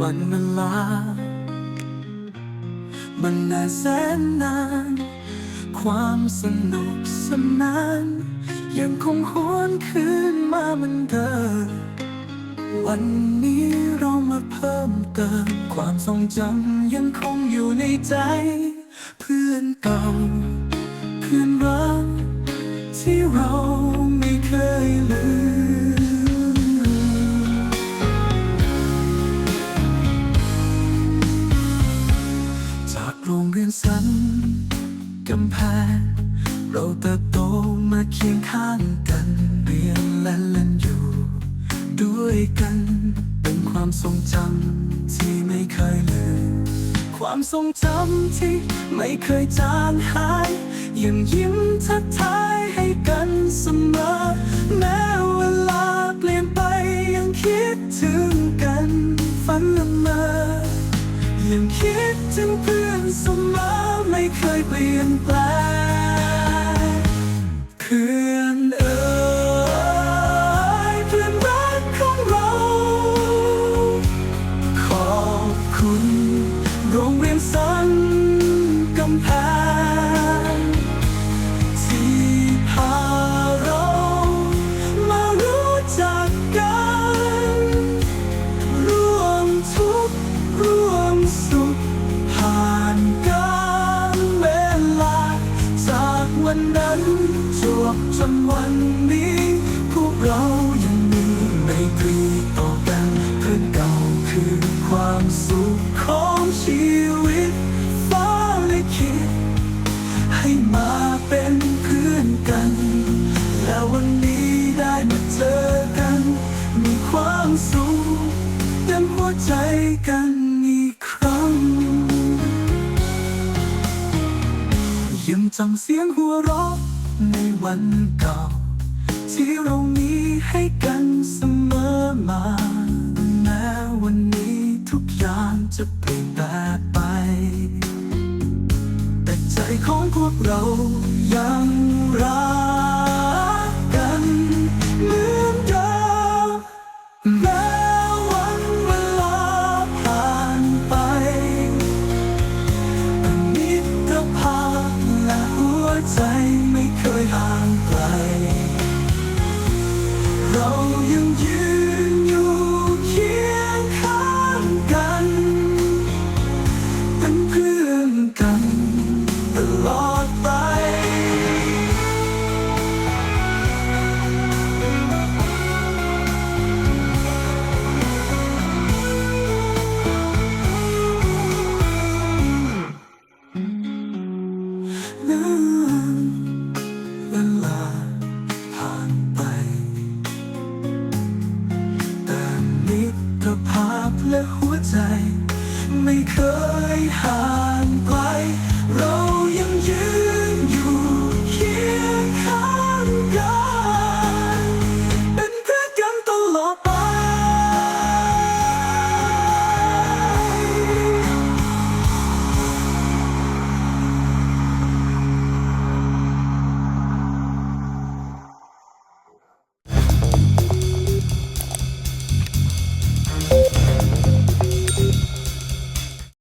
วันเวลา มันนานแสนนาน ความสนุกสนาน ยังคงหวนคืนมาเหมือนเดิมวันนี้เรามาเพิ่มเติม ความทรงจำยังคงอยู่ในใจ เพื่อนเก่า เพื่อนรักที่เรา กำแพง เราเติบโตมาเคียงข้างกันเรียนและเล่นอยู่ ด้วยกันเป็นความทรงจำที่ไม่เคยลืมความทรงจำที่ไม่เคยจางหายยังยิ้มทักทายให้กันเสมอ แม้เวลาเปลี่ยนไปยังคิดถึงกันฝันละเมอยังคิดถึงเพื่อนเสมอ ไม่เคยเปลี่ยนแปลง วันนี้ พวกเรายังมีไมตรีต่อกันเพื่อเก่าคือความสุขของชีวิตฟ้าลิขิตให้มาเป็นเพื่อนกัน และวันนี้ได้มาเจอกัน มีความสุขเต็มหัวใจกันอีกครั้งยังจำเสียงหัวเราะ วันเก่า ที่เรามีให้กันเสมอมา แม้วันนี้ทุกอย่างจะเปลี่ยนแปลงไป แต่ใจของพวกเรายังรัก lejos.